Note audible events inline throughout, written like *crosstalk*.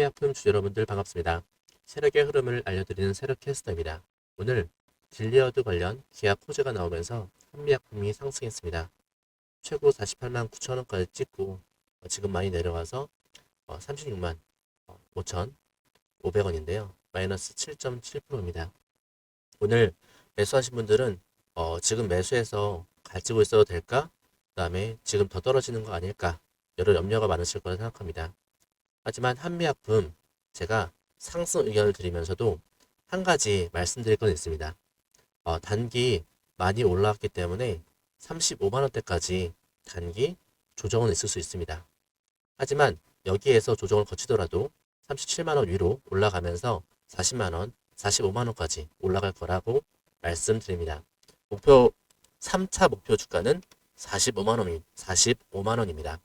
한미약품 주주 여러분들 반갑습니다. 세력의 흐름을 알려드리는 세력 캐스터입니다. 오늘 딜리어드 관련 계약 호재가 나오면서 한미약품이 상승했습니다. 최고 48만 9천 원까지 찍고 어, 지금 많이 내려와서 36만 5천 500원인데요. 마이너스 7.7%입니다. 오늘 매수하신 분들은 어, 지금 매수해서 가지고 있어도 될까? 그 다음에 지금 더 떨어지는 거 아닐까? 여러 염려가 많으실 거라 생각합니다. 하지만 한미약품 제가 상승 의견을 드리면서도 한 가지 말씀드릴 건 있습니다. 어, 단기 많이 올라왔기 때문에 35만 원대까지 단기 조정은 있을 수 있습니다. 하지만 여기에서 조정을 거치더라도 37만 원 위로 올라가면서 40만 원, 45만 원까지 올라갈 거라고 말씀드립니다. 목표 3차 목표 주가는 45만 원, 45만 원입니다.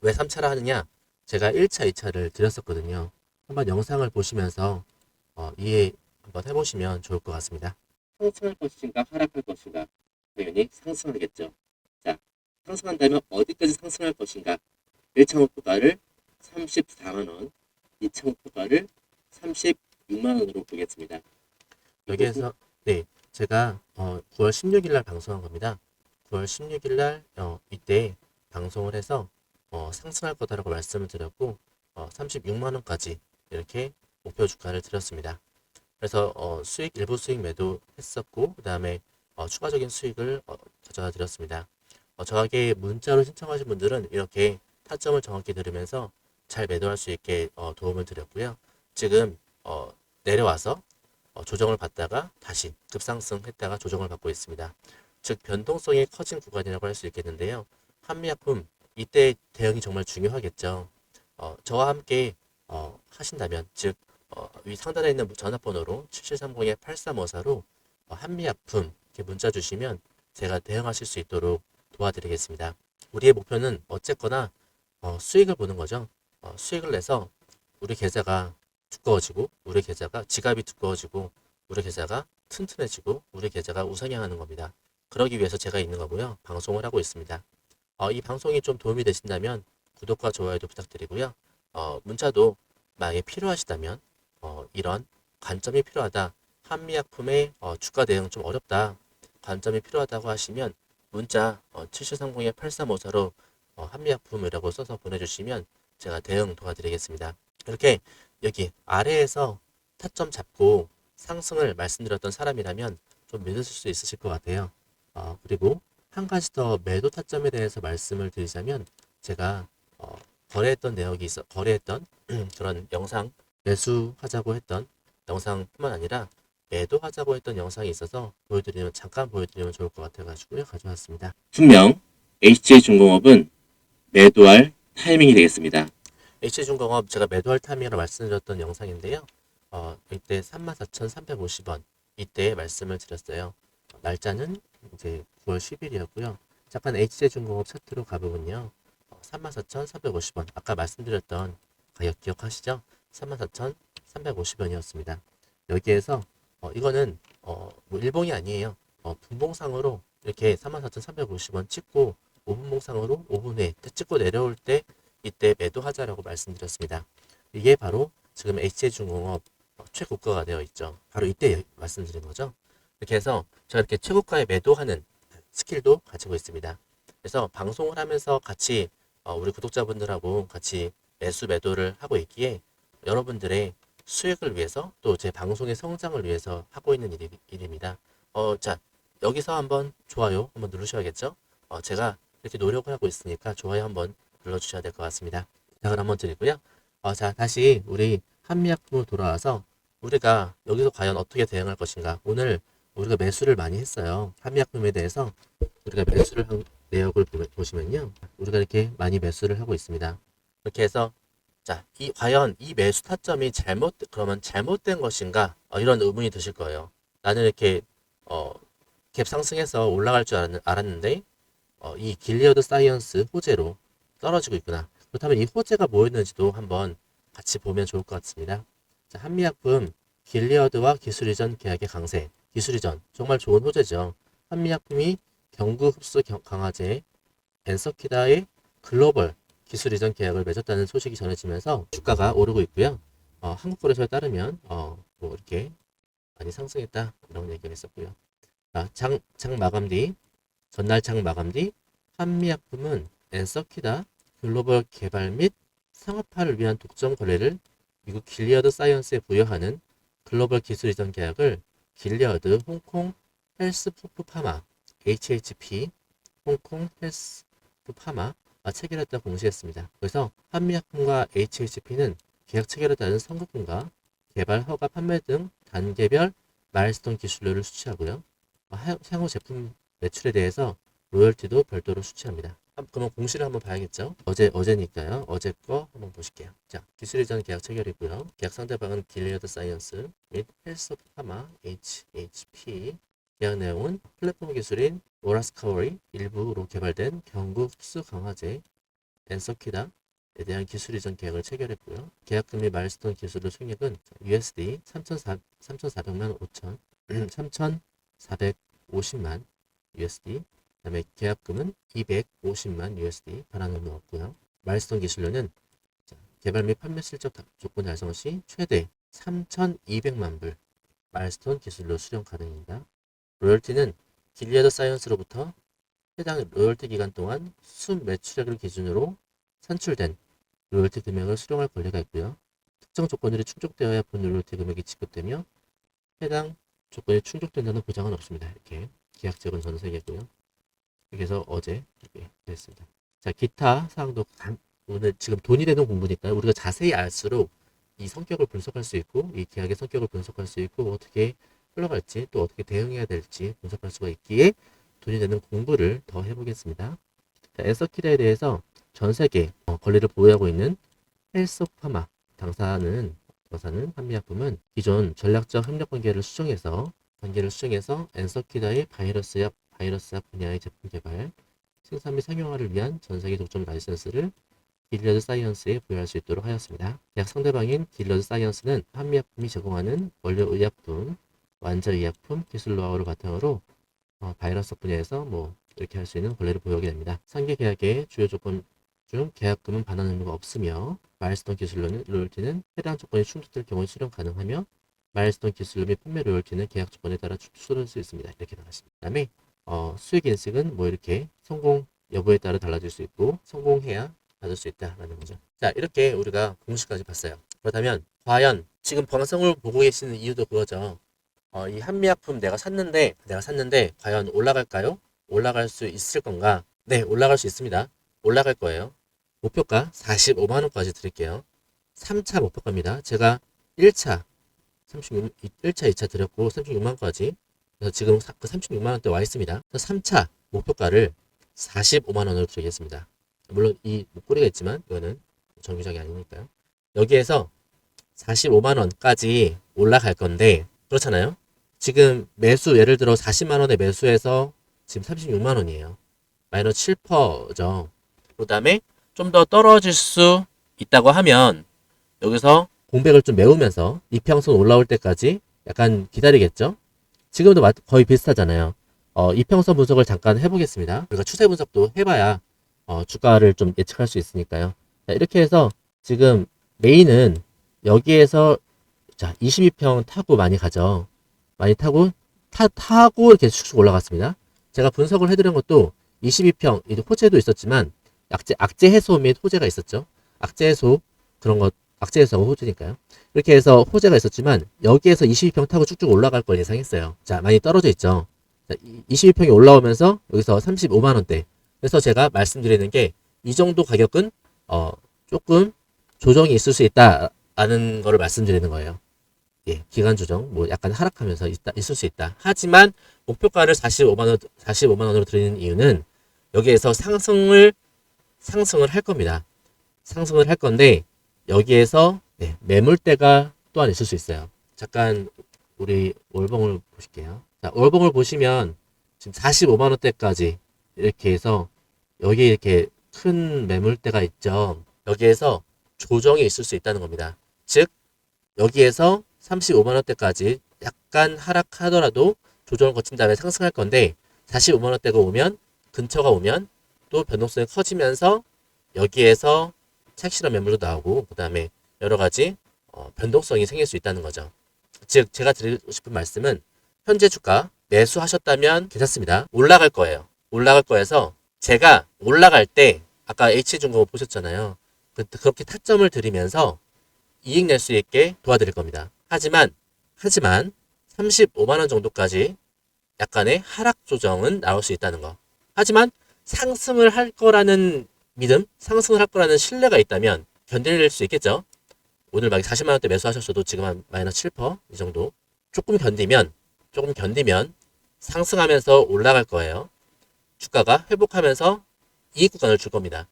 왜 3차라 하느냐? 제가 1차, 2차를 드렸었거든요. 한번 영상을 보시면서 어, 이해 한번 해보시면 좋을 것 같습니다. 상승할 것인가 하락할 것인가 당연히 상승하겠죠. 자, 상승한다면 어디까지 상승할 것인가? 1차 목표가를 34만 원, 2차 목표가를 36만 원으로 보겠습니다. 여기에서 네 제가 어, 9월 16일 날 방송한 겁니다. 9월 16일 날 어, 이때 방송을 해서 어, 상승할 거다라고 말씀을 드렸고 어, 36만 원까지 이렇게 목표 주가를 드렸습니다. 그래서 어, 수익 일부 수익 매도 했었고 그 다음에 어, 추가적인 수익을 어, 가져다 드렸습니다. 어, 저에게 문자로 신청하신 분들은 이렇게 타점을 정확히 들으면서 잘 매도할 수 있게 어, 도움을 드렸고요. 지금 어, 내려와서 어, 조정을 받다가 다시 급상승했다가 조정을 받고 있습니다. 즉 변동성이 커진 구간이라고 할 수 있겠는데요. 한미약품 이때 대응이 정말 중요하겠죠. 어, 저와 함께 어, 하신다면 즉 어, 위 상단에 있는 전화번호로 7730-8354로 어, 한미약품 이렇게 문자 주시면 제가 대응하실 수 있도록 도와드리겠습니다. 우리의 목표는 어쨌거나 어, 수익을 보는 거죠. 어, 수익을 내서 우리 계좌가 두꺼워지고 우리 계좌가 지갑이 두꺼워지고 우리 계좌가 튼튼해지고 우리 계좌가 우상향하는 겁니다. 그러기 위해서 제가 있는 거고요. 방송을 하고 있습니다. 어, 이 방송이 좀 도움이 되신다면 구독과 좋아요도 부탁드리고요. 어, 문자도 만약에 필요하시다면 어, 이런 관점이 필요하다. 한미약품의 어, 주가 대응 좀 어렵다. 관점이 필요하다고 하시면 문자 어, 7730-8354로 어, 한미약품이라고 써서 보내주시면 제가 대응 도와드리겠습니다. 이렇게 여기 아래에서 타점 잡고 상승을 말씀드렸던 사람이라면 좀 믿으실 수 있으실 것 같아요. 어, 그리고 한 가지 더 매도 타점에 대해서 말씀을 드리자면 제가 어, 거래했던 내역이 있어 거래했던 *clears throat* 그런 영상 매수하자고 했던 영상뿐만 아니라 매도하자고 했던 영상이 있어서 보여드리면 잠깐 보여드리면 좋을 것 같아가지고요 가져왔습니다. 분명 HJ중공업은 매도할 타이밍이 되겠습니다. H중공업 제가 매도할 타임이라고 말씀드렸던 영상인데요. 어, 이때 34,350원 이때 말씀을 드렸어요. 어, 날짜는 이제 9월 10일이었고요. 잠깐 HJ중공업 차트로 가보면요. 어, 34,350원 아까 말씀드렸던 가격 기억하시죠? 34,350원이었습니다. 여기에서 어, 이거는 어, 뭐 일봉이 아니에요. 어, 분봉상으로 이렇게 34,350원 찍고 5분봉상으로 5분 에 찍고 내려올 때 이때 매도하자라고 말씀드렸습니다. 이게 바로 지금 HJ중공업 어, 최고가가 되어 있죠. 바로 이때 말씀드린 거죠. 이렇게 해서 제가 이렇게 최고가에 매도하는 스킬도 가지고 있습니다. 그래서 방송을 하면서 같이 어, 우리 구독자분들하고 같이 매수 매도를 하고 있기에 여러분들의 수익을 위해서 또 제 방송의 성장을 위해서 하고 있는 일입니다. 어, 자, 여기서 한번 좋아요 한번 누르셔야겠죠? 어, 제가 이렇게 노력을 하고 있으니까 좋아요 한번 눌러주셔야 될 것 같습니다. 부탁을 한번 드리고요. 어, 자, 다시 우리 한미약품으로 돌아와서 우리가 여기서 과연 어떻게 대응할 것인가. 오늘 우리가 매수를 많이 했어요. 한미약품에 대해서 우리가 매수를 한 내역을 보- 보시면요. 우리가 이렇게 많이 매수를 하고 있습니다. 이렇게 해서 자, 이 과연 이 매수 타점이 잘못 그러면 잘못된 것인가? 어, 이런 의문이 드실 거예요. 나는 이렇게 어, 갭 상승해서 올라갈 줄 알았, 알았는데 어, 이 길리어드 사이언스 호재로 떨어지고 있구나. 그렇다면 이 호재가 뭐였는지도 한번 같이 보면 좋을 것 같습니다. 자, 한미약품 길리어드와 기술 이전 계약의 강세. 기술이전 정말 좋은 호재죠. 한미약품이 경구 흡수 경- 강화제 엔서키다의 글로벌 기술 이전 계약을 맺었다는 소식이 전해지면서 주가가 오르고 있고요. 어, 한국거래소에 따르면 어, 뭐 이렇게 많이 상승했다 이런 얘기를 했었고요. 자, 장, 장 마감 뒤 전날 장 마감 뒤 한미약품은 엔서키다 글로벌 개발 및 상업화를 위한 독점 거래를 미국 길리어드 사이언스에 부여하는 글로벌 기술 이전 계약을 길리어드 홍콩 헬스 푸프 파마 HHP 홍콩 헬스푸 파마 아, 체결했다 공시했습니다. 그래서 한미약품과 HHP는 계약 따른 선급금과 개발, 허가, 판매 등 단계별 마일스톤 기술료를 수취하고요. 어, 하- 향후 제품 매출에 대해서 로열티도 별도로 수취합니다. 한- 그러면 공시를 한번 봐야겠죠. 어제 어제니까요. 어제 거 한번 보실게요. 자, 기술 이전 계약 체결이고요. 계약 상대방은 길리어드 사이언스 및 헬스 파마 HHP 계약 내용은 플랫폼 기술인 오라스카워리 일부로 개발된 경구 흡수 강화제 엔서키다 에 대한 기술 이전 계약을 체결했고요. 계약금 및 마일스톤 기술료 총액은 USD 3,400만 5천 3,450만 USD 그다음에 계약금은 250만 USD 반환 의무 없고요. 마일스톤 기술료는 자, 개발 및 판매 실적 다- 조건 달성 시 최대 3,200만 불 마일스톤 기술료 수령 가능입니다. 로열티는 길리어드 사이언스로부터 해당 로열티 기간 동안 순 매출액을 기준으로 산출된 로열티 금액을 수령할 권리가 있고요. 특정 조건들이 충족되어야 본 로열티 금액이 지급되며 해당 조건이 충족된다는 보장은 없습니다. 이렇게 계약적은 전세계고요. 그래서 어제 이렇게 됐습니다. 자, 기타 사항도 간- 오늘 지금 돈이 되는 공부니까 우리가 자세히 알수록 이 성격을 분석할 수 있고 이 계약의 성격을 분석할 수 있고 어떻게 흘러갈지 또 어떻게 대응해야 될지 분석할 수가 있기에 돈이 되는 공부를 더 해보겠습니다. 자, 에서키다에 대해서 전 세계 어, 권리를 보유하고 있는 헬스파마 당사는 당사는 한미약품은 기존 전략적 협력 관계를 수정해서 관계를 수정해서 엔서키다의 바이러스약 바이러스약 분야의 제품 개발, 생산 및 상용화를 위한 전 세계 독점 라이센스를 길러드 사이언스에 부여할 수 있도록 하였습니다. 계약 상대방인 길러드 사이언스는 한미약품이 제공하는 원료 의약품, 완자 의약품, 기술 노하우를 바탕으로 어, 바이러스 분야에서 뭐 이렇게 할 수 있는 권리를 보유하게 됩니다. 상계 계약의 주요 조건 중 계약금은 반환 의무가 없으며 마일스톤 기술료는 로열티는 해당 조건이 충족될 경우에 수령 가능하며 마일스톤 기술료 및 판매 로열티는 계약 조건에 따라 추출할 수 있습니다. 이렇게 나왔습니다. 그다음에 어, 수익 인식은 뭐 이렇게 성공 여부에 따라 달라질 수 있고 성공해야 받을 수 있다라는 거죠. 자 이렇게 우리가 공식까지 봤어요. 그렇다면 과연 지금 방송을 보고 계시는 이유도 그거죠. 어, 이 한미약품 내가 샀는데 내가 샀는데 과연 올라갈까요? 올라갈 수 있을 건가? 네, 올라갈 수 있습니다. 올라갈 거예요. 목표가 45만 원까지 드릴게요. 3차 목표가입니다. 제가 1차 36 1차, 2차 드렸고 36만 원까지 그래서 지금 사- 그 36만 원대 와 있습니다. 그래서 3차 목표가를 45만 원으로 드리겠습니다. 물론 이 목걸이가 있지만 이거는 정규작이 아니니까요. 여기에서 45만 원까지 올라갈 건데 그렇잖아요. 지금 매수 예를 들어 40만 원에 매수해서 지금 36만 원이에요. 마이너스 7%죠. 그 다음에 좀 더 떨어질 수 있다고 하면 여기서 공백을 좀 메우면서 이평선 올라올 때까지 약간 기다리겠죠. 지금도 마- 거의 비슷하잖아요. 어, 이평선 분석을 잠깐 해보겠습니다. 우리가 추세 분석도 해봐야 어, 주가를 좀 예측할 수 있으니까요. 자, 이렇게 해서 지금 메인은 여기에서 자 22평 타고 많이 가죠. 많이 타고 타, 타고 이렇게 쭉쭉 올라갔습니다. 제가 분석을 해드린 것도 22평 이 호재도 있었지만 악재 악재 해소 및 호재가 있었죠. 악재 해소 그런 것 악재 해소하고 호재니까요. 이렇게 해서 호재가 있었지만 여기에서 22평 타고 쭉쭉 올라갈 걸 예상했어요. 자 많이 떨어져 있죠. 자, 22평이 올라오면서 여기서 35만 원대. 그래서 제가 말씀드리는 게 이 정도 가격은 어 조금 조정이 있을 수 있다라는 거를 말씀드리는 거예요. 예, 기간 조정 뭐 약간 하락하면서 있다, 있을 수 있다. 하지만 목표가를 45만 원 45만 원으로 드리는 이유는 여기에서 상승을 상승을 할 겁니다. 상승을 할 건데 여기에서 네, 매물대가 또한 있을 수 있어요. 잠깐 우리 월봉을 보실게요. 자, 월봉을 보시면 지금 45만 원대까지 이렇게 해서 여기 이렇게 큰 매물대가 있죠. 여기에서 조정이 있을 수 있다는 겁니다. 즉 여기에서 35만 원대까지 약간 하락하더라도 조정을 거친 다음에 상승할 건데 45만 원대가 오면 근처가 오면 또 변동성이 커지면서 여기에서 착실한 매물도 나오고 그 다음에 여러 가지 어, 변동성이 생길 수 있다는 거죠. 즉 제가 드리고 싶은 말씀은 현재 주가 매수하셨다면 괜찮습니다. 올라갈 거예요. 올라갈 거여서 제가 올라갈 때 아까 H중공업 보셨잖아요. 그, 그렇게 타점을 들이면서 이익 낼 수 있게 도와드릴 겁니다. 하지만 하지만 35만 원 정도까지 약간의 하락 조정은 나올 수 있다는 거. 하지만 상승을 할 거라는 믿음, 상승을 할 거라는 신뢰가 있다면 견딜 수 있겠죠. 오늘 막 40만 원대 매수하셨어도 지금 한 마이너스 7%이 정도 조금 견디면 조금 견디면 상승하면서 올라갈 거예요. 주가가 회복하면서 이익 구간을 줄 겁니다.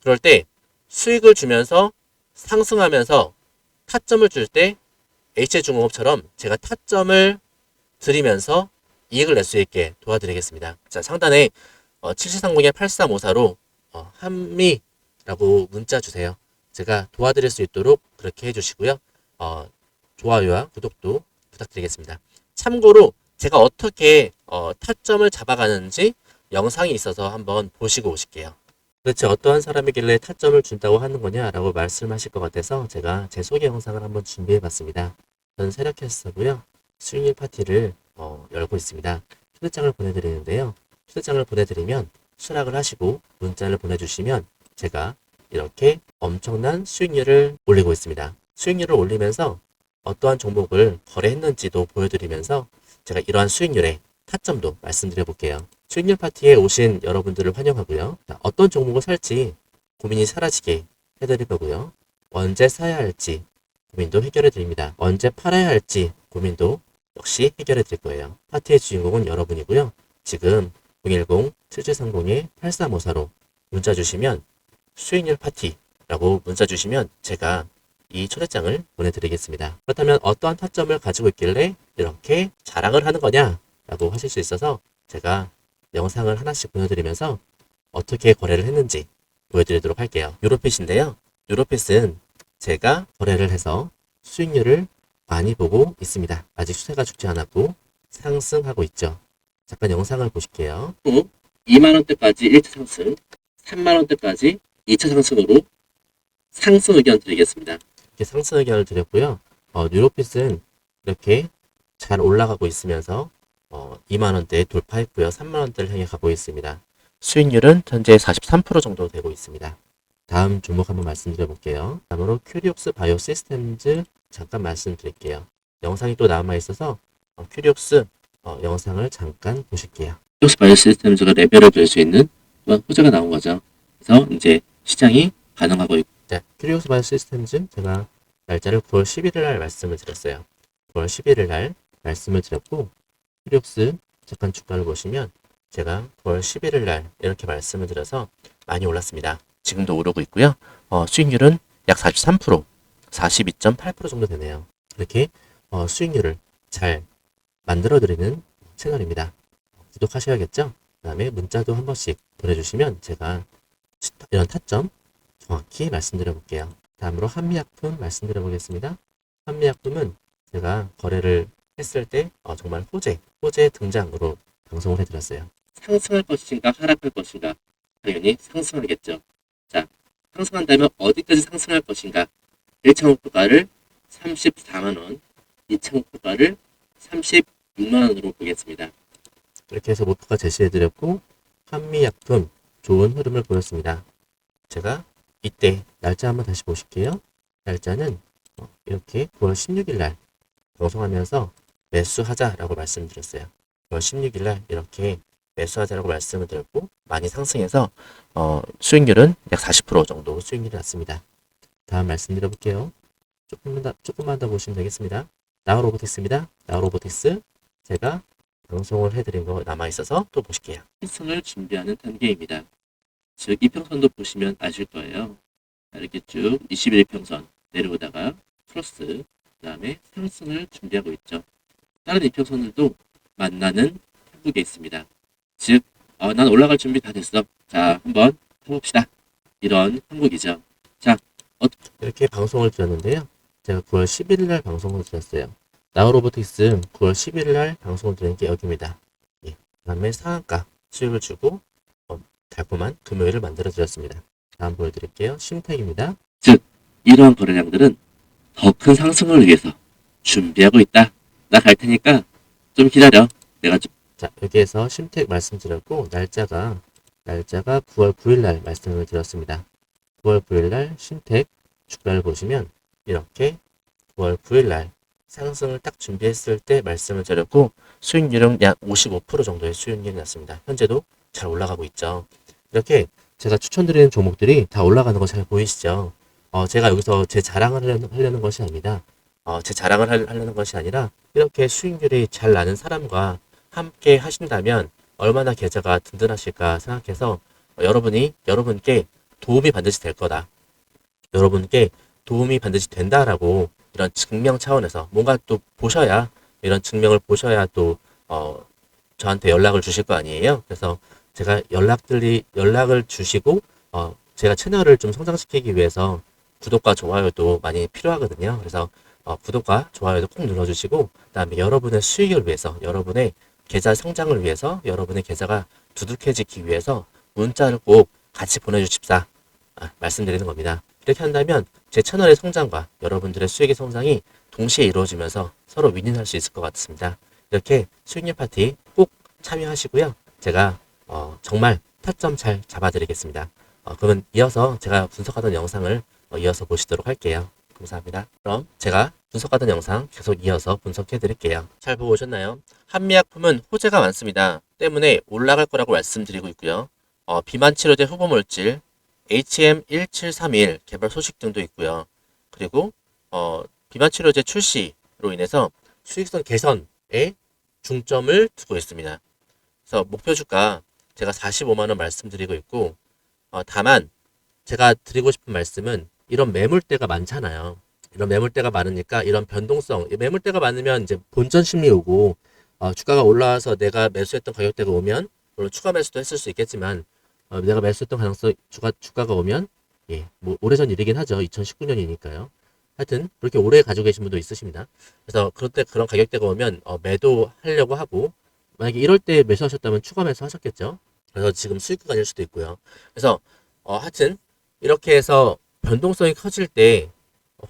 그럴 때 수익을 주면서 상승하면서 타점을 줄 때 H중공업처럼 제가 타점을 드리면서 이익을 낼 수 있게 도와드리겠습니다. 자, 상단에 어, 7730에 8354로 어, 한미라고 문자 주세요. 제가 도와드릴 수 있도록 그렇게 해주시고요. 어, 좋아요와 구독도 부탁드리겠습니다. 참고로 제가 어떻게 어, 타점을 잡아가는지 영상이 있어서 한번 보시고 오실게요. 도대체 어떠한 사람이길래 타점을 준다고 하는 거냐라고 말씀하실 것 같아서 제가 제 소개 영상을 한번 준비해 봤습니다. 저는 세력캐스터고요. 수익률 파티를 어, 열고 있습니다. 초대장을 보내드리는데요. 초대장을 보내드리면 수락을 하시고 문자를 보내주시면 제가 이렇게 엄청난 수익률을 올리고 있습니다. 수익률을 올리면서 어떠한 종목을 거래했는지도 보여드리면서 제가 이러한 수익률의 타점도 말씀드려 볼게요. 수익률 파티에 오신 여러분들을 환영하고요. 자, 어떤 종목을 살지 고민이 사라지게 해드릴 거고요. 언제 사야 할지 고민도 해결해 드립니다. 언제 팔아야 할지 고민도 역시 해결해 드릴 거예요. 파티의 주인공은 여러분이고요. 지금 010-7730-8354로 문자 주시면 수익률 파티라고 문자 주시면 제가 이 초대장을 보내드리겠습니다. 그렇다면 어떠한 타점을 가지고 있길래 이렇게 자랑을 하는 거냐라고 하실 수 있어서 제가 영상을 하나씩 보여드리면서 어떻게 거래를 했는지 보여드리도록 할게요. 유로핏인데요. 유로핏은 제가 거래를 해서 수익률을 많이 보고 있습니다. 아직 추세가 죽지 않았고 상승하고 있죠. 잠깐 영상을 보실게요. 후 2만 원대까지 1차 상승, 3만 원대까지 2차 상승으로 상승 의견 드리겠습니다. 이렇게 상승 의견을 드렸고요. 어, 뉴로핏은 이렇게 잘 올라가고 있으면서 어, 2만 원대 돌파했고요. 3만 원대를 향해 가고 있습니다. 수익률은 현재 43% 정도 되고 있습니다. 다음 종목 한번 말씀드려 볼게요. 다음으로 큐리옥스 바이오 시스템즈 잠깐 말씀드릴게요. 영상이 또 남아 있어서 어, 큐리옥스 어, 영상을 잠깐 보실게요. 히오스 바이오 시스템즈가 레벨을 볼수 있는 또한 호재가 나온 거죠. 그래서 이제 시장이 반응하고 있고 네, 큐리오스 바이오 시스템즈 제가 날짜를 9월 11일 날 말씀을 드렸어요. 9월 11일 날 말씀을 드렸고 큐리옥스 잠깐 주가를 보시면 제가 9월 11일 날 이렇게 말씀을 드려서 많이 올랐습니다. 지금도 오르고 있고요. 어, 수익률은 약 43%, 42.8% 정도 되네요. 이렇게 어, 수익률을 잘 만들어드리는 채널입니다. 구독하셔야겠죠? 그 다음에 문자도 한 번씩 보내주시면 제가 이런 타점 정확히 말씀드려 볼게요. 다음으로 한미약품 말씀드려 보겠습니다. 한미약품은 제가 거래를 했을 때 어, 정말 호재, 호재 등장으로 방송을 해드렸어요. 상승할 것인가 하락할 것인가 당연히 상승하겠죠. 자, 상승한다면 어디까지 상승할 것인가? 1차 목표가를 34만 원, 2차 목표가를 36만 원으로 보겠습니다. 이렇게 해서 목표가 제시해드렸고 한미약품 좋은 흐름을 보였습니다. 제가 이때 날짜 한번 다시 보실게요. 날짜는 어, 이렇게 9월 16일 날 방송하면서 매수하자라고 말씀드렸어요. 9월 16일 날 이렇게 매수하자라고 말씀을 드렸고 많이 상승해서 어, 수익률은 약 40% 정도 수익률이 났습니다. 다음 말씀드려 볼게요. 조금만 더, 조금만 더 보시면 되겠습니다. 나우로보틱스입니다. 나우로보틱스 제가 방송을 해드린 거 남아 있어서 또 보실게요. 상승을 준비하는 단계입니다. 즉, 이평선도 보시면 아실 거예요. 자, 이렇게 쭉 21평선 내려오다가 크로스, 그 다음에 상승을 준비하고 있죠. 다른 이평선들도 만나는 한국에 있습니다. 즉, 어, 난 올라갈 준비 다 됐어. 자, 한번 해봅시다. 이런 한국이죠. 이렇게 방송을 드렸는데요. 제가 9월 11일 날 방송을 드렸어요. 나우로보틱스 9월 11일 날 방송을 드린 게 여기입니다. 예. 그 다음에 상한가 수익을 주고 어, 달콤한 금요일을 만들어 드렸습니다. 다음 보여드릴게요. 심택입니다. 이러한 거래량들은 더 큰 상승을 위해서 준비하고 있다. 나 갈 테니까 좀 기다려. 내가 좀 자, 여기에서 심택 말씀드렸고, 날짜가, 날짜가 9월 9일 날 말씀을 드렸습니다. 9월 9일 날 심택 주가를 보시면, 이렇게 9월 9일 날 상승을 딱 준비했을 때 말씀을 드렸고, 수익률은 약 55% 정도의 수익률이 났습니다. 현재도 잘 올라가고 있죠. 이렇게 제가 추천드리는 종목들이 다 올라가는 거 잘 보이시죠? 어, 제가 여기서 제 자랑을 하려는, 하려는 것이 아니다. 어, 제 자랑을 할- 하려는 것이 아니라, 이렇게 수익률이 잘 나는 사람과 함께 하신다면 얼마나 계좌가 든든하실까 생각해서 어, 여러분이 여러분께 도움이 반드시 될 거다. 여러분께 도움이 반드시 된다라고 이런 증명 차원에서 뭔가 또 보셔야 이런 증명을 보셔야 또 어, 저한테 연락을 주실 거 아니에요. 그래서 제가 연락들이 연락을 주시고 어, 제가 채널을 좀 성장시키기 위해서 구독과 좋아요도 많이 필요하거든요. 그래서 어, 구독과 좋아요도 꼭 눌러주시고 그다음에 여러분의 수익을 위해서 여러분의 계좌 성장을 위해서 여러분의 계좌가 두둑해지기 위해서 문자를 꼭 같이 보내주십사 아, 말씀드리는 겁니다. 이렇게 한다면 제 채널의 성장과 여러분들의 수익의 성장이 동시에 이루어지면서 서로 윈윈할 수 있을 것 같습니다. 이렇게 수익률 파티 꼭 참여하시고요. 제가 어, 정말 타점 잘 잡아드리겠습니다. 어, 그러면 이어서 제가 분석하던 영상을 어, 이어서 보시도록 할게요. 감사합니다. 그럼 제가 분석하던 영상 계속 이어서 분석해 드릴게요. 잘 보고 오셨나요? 한미약품은 호재가 많습니다. 때문에 올라갈 거라고 말씀드리고 있고요. 어, 비만 치료제 후보 물질 HM1731 개발 소식 등도 있고요. 그리고 어, 비만 치료제 출시로 인해서 수익성 개선에 중점을 두고 있습니다. 그래서 목표 주가 제가 45만 원 말씀드리고 있고 어, 다만 제가 드리고 싶은 말씀은 이런 매물대가 많잖아요. 이런 매물대가 많으니까 이런 변동성, 이 매물대가 많으면 이제 본전 심리 오고 어, 주가가 올라와서 내가 매수했던 가격대가 오면 물론 추가 매수도 했을 수 있겠지만 어, 내가 매수했던 가능성 주가 주가가 오면 예, 뭐 오래전 일이긴 하죠. 2019년이니까요. 하여튼 그렇게 오래 가지고 계신 분도 있으십니다. 그래서 그럴 때 그런 가격대가 오면 어, 매도하려고 하고 만약에 이럴 때 매수하셨다면 추가 매수 하셨겠죠. 그래서 지금 수익가 아닐 수도 있고요. 그래서 어, 하여튼 이렇게 해서 변동성이 커질 때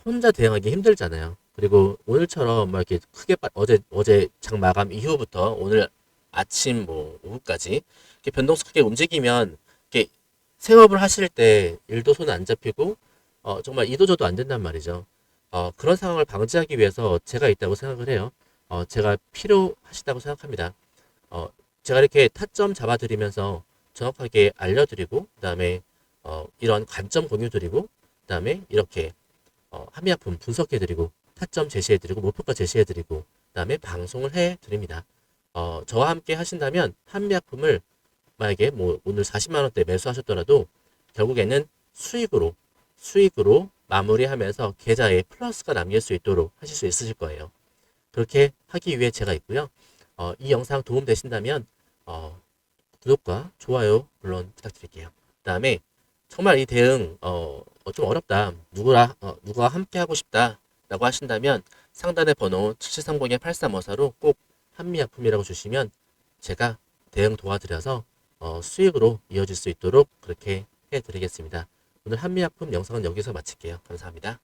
혼자 대응하기 힘들잖아요. 그리고 오늘처럼 막 이렇게 크게 빠, 어제 어제 장 마감 이후부터 오늘 아침 뭐 오후까지 이렇게 변동성 크게 움직이면 생업을 하실 때 일도 손 안 잡히고 어, 정말 이도저도 안 된단 말이죠. 어, 그런 상황을 방지하기 위해서 제가 있다고 생각을 해요. 어, 제가 필요하시다고 생각합니다. 어, 제가 이렇게 타점 잡아드리면서 정확하게 알려드리고 그 다음에 어, 이런 관점 공유드리고 그 다음에 이렇게 어, 한미약품 분석해드리고 타점 제시해드리고 목표가 제시해드리고 그 다음에 방송을 해드립니다. 어, 저와 함께 하신다면 한미약품을 만약에 뭐 오늘 40만 원대 매수하셨더라도 결국에는 수익으로 수익으로 마무리하면서 계좌에 플러스가 남길 수 있도록 하실 수 있으실 거예요. 그렇게 하기 위해 제가 있고요. 어, 이 영상 도움 되신다면 어, 구독과 좋아요 물론 부탁드릴게요. 그 다음에 정말 이 대응 어, 어, 좀 어렵다. 누구라 어, 누가 함께 하고 싶다라고 하신다면 상단의 번호 7730-8354로 꼭 한미약품이라고 주시면 제가 대응 도와드려서 어, 수익으로 이어질 수 있도록 그렇게 해드리겠습니다. 오늘 한미약품 영상은 여기서 마칠게요. 감사합니다.